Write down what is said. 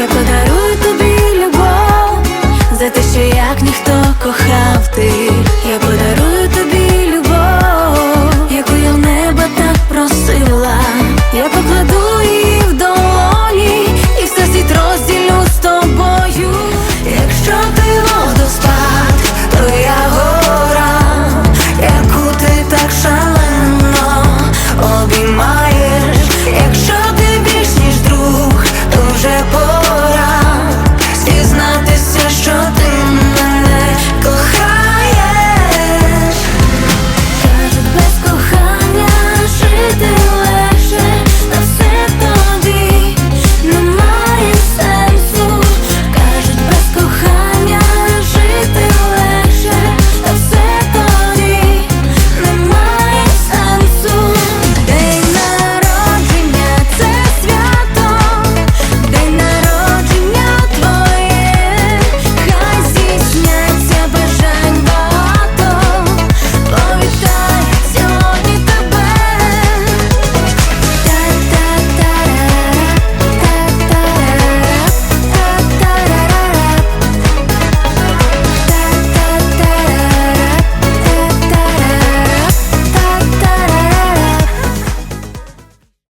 Я подарую тобі любов за те, що як ніхто.